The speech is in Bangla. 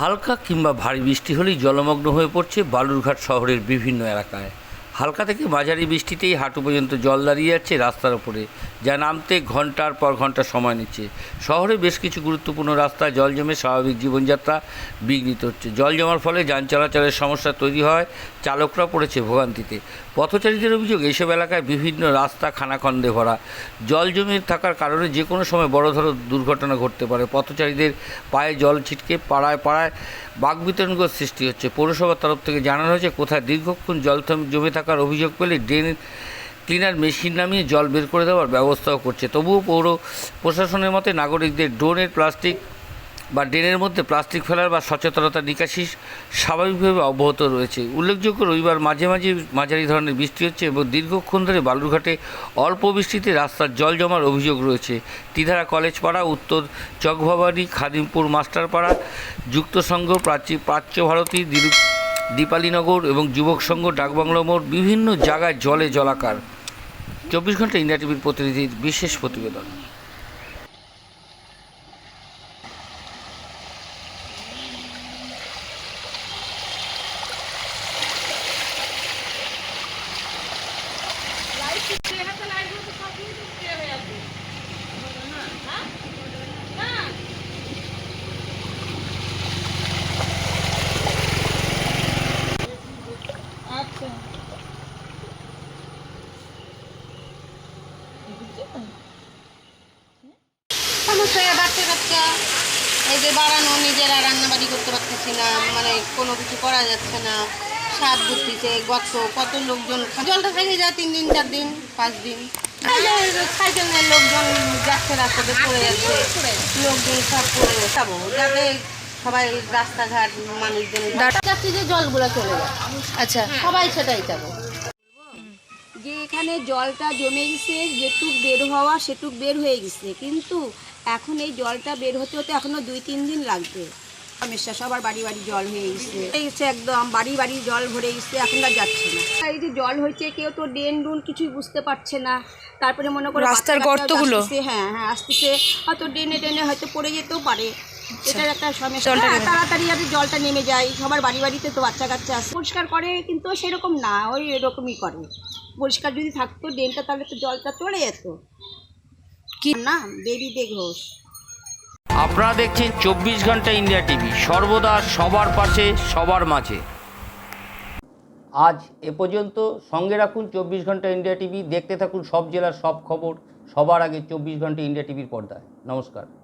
হালকা কিংবা ভারী বৃষ্টি হলেই জলমগ্ন হয়ে পড়ছে বালুরঘাট শহরের বিভিন্ন এলাকায়। হালকা থেকে মাঝারি বৃষ্টিতেই হাঁটু পর্যন্ত জল দাঁড়িয়ে যাচ্ছে রাস্তার ওপরে যা নামতে ঘণ্টার পর ঘণ্টা সময় নিচ্ছে। শহরে বেশ কিছু গুরুত্বপূর্ণ রাস্তায় জল জমে স্বাভাবিক জীবনযাত্রা বিঘ্নিত হচ্ছে। জল জমার ফলে যান চলাচলের সমস্যা তৈরি হয় চালকরা পড়েছে ভোগান্তিতে। পথচারীদের অভিযোগ এইসব এলাকায় বিভিন্ন রাস্তা খানাখন্দে ভরা। জল জমে থাকার কারণে যে কোনো সময় বড় ধরনের দুর্ঘটনা ঘটতে পারে। পথচারীদের পায়ে জল ছিটকে পাড়ায় পাড়ায় বাগবিতরণগর সৃষ্টি হচ্ছে। পৌরসভার তরফ থেকে জানানো হয়েছে, কোথায় দীর্ঘক্ষণ জল জমে থাকার অভিযোগ পেলে ড্রেন ক্লিনার মেশিন নামিয়ে জল বের করে দেওয়ার ব্যবস্থাও করছে। তবুও পৌর প্রশাসনের মতে নাগরিকদের ড্রোনের প্লাস্টিক বা ড্রেনের মধ্যে প্লাস্টিক ফেলার বা সচেতনতা নিকাশি স্বাভাবিকভাবে অব্যাহত রয়েছে। উল্লেখযোগ্য, রবিবার মাঝে মাঝে মাঝারি ধরনের বৃষ্টি হচ্ছে এবং দীর্ঘক্ষণ ধরে বালুরঘাটে অল্প বৃষ্টিতে রাস্তার জল জমার অভিযোগ রয়েছে। তিধারা কলেজ পাড়া উত্তর চকভবানী, খাদিমপুর মাস্টারপাড়া যুক্ত সংঘ প্রাচী প্রাচ্য ভারতী দিলু দীপালীনগর এবং যুবক সংঘ ডাকবাংলা মোড়, বিভিন্ন জায়গায় জলে জলাকার। চব্বিশ ঘণ্টা ইন্ডিয়া টিভির প্রতিনিধির বিশেষ প্রতিবেদন। সমস্যা বাচ্চা কাচ্চা এই যে বাড়ানো নিজেরা রান্নাবাড়ি করতে পারতেছি না মানে কোনো কিছু করা যাচ্ছে না। স্বাদ বুঝতেছে গত কত লোকজন জলটা থেকে যায় তিন দিন চার দিন পাঁচ দিন। সাইকেল নিয়ে লোকজন যাচ্ছে রাস্তাতে পড়ে যাচ্ছে। লোকজন সব পড়ে যাব যাতে সবাই রাস্তাঘাট মানুষজন যাচ্ছে যে জলগুলো চলে যায়। আচ্ছা। সবাই সেটাই চাবো। যে এখানে জলটা জমে গেছে যেটুক বের হওয়া সেটুক বের হয়ে গেছে। কিন্তু এখন এই জলটা বের হতে হতে এখনও দুই তিন দিন লাগবে। সমস্যা সবার বাড়ি বাড়ি জল হয়ে গেছে। এই গেছে একদম বাড়ি বাড়ি জল ভরে গেছে এখন আর যাচ্ছে না। এই যে জল হয়েছে কেউ তো ড্রেন ডুন কিছুই বুঝতে পারছে না। তারপরে মনে করো রাস্তার গর্তগুলো? হ্যাঁ হ্যাঁ আসতেছে। হয়তো ড্রেনে ড্রেনে হয়তো পড়ে যেতেও পারে। এটার একটা সমস্যা। জলটা হ্যাঁ, নেমে- তাড়াতাড়ি যাতে জলটা নেমে যায় সবার বাড়ি বাড়িতে তো বাচ্চা কাচ্চা আসে পরিষ্কার করে কিন্তু সেরকম না ওই এরকমই করে। পরিষ্কার যদি থাকতো ড্রেনটা তাহলে তো জলটা চলে যেত। কি? না বেবি দে ঘোষ। আপনারা দেখছেন চব্বিশ ঘণ্টা ইন্ডিয়া টিভি। সর্বদা সবার পাশে সবার মাঝে। আজ এ পর্যন্ত সঙ্গে রাখুন চব্বিশ ঘণ্টা ইন্ডিয়া টিভি। দেখতে থাকুন সব জেলার সব খবর। সবার আগে চব্বিশ ঘণ্টা ইন্ডিয়া টিভির পর্দায়। নমস্কার।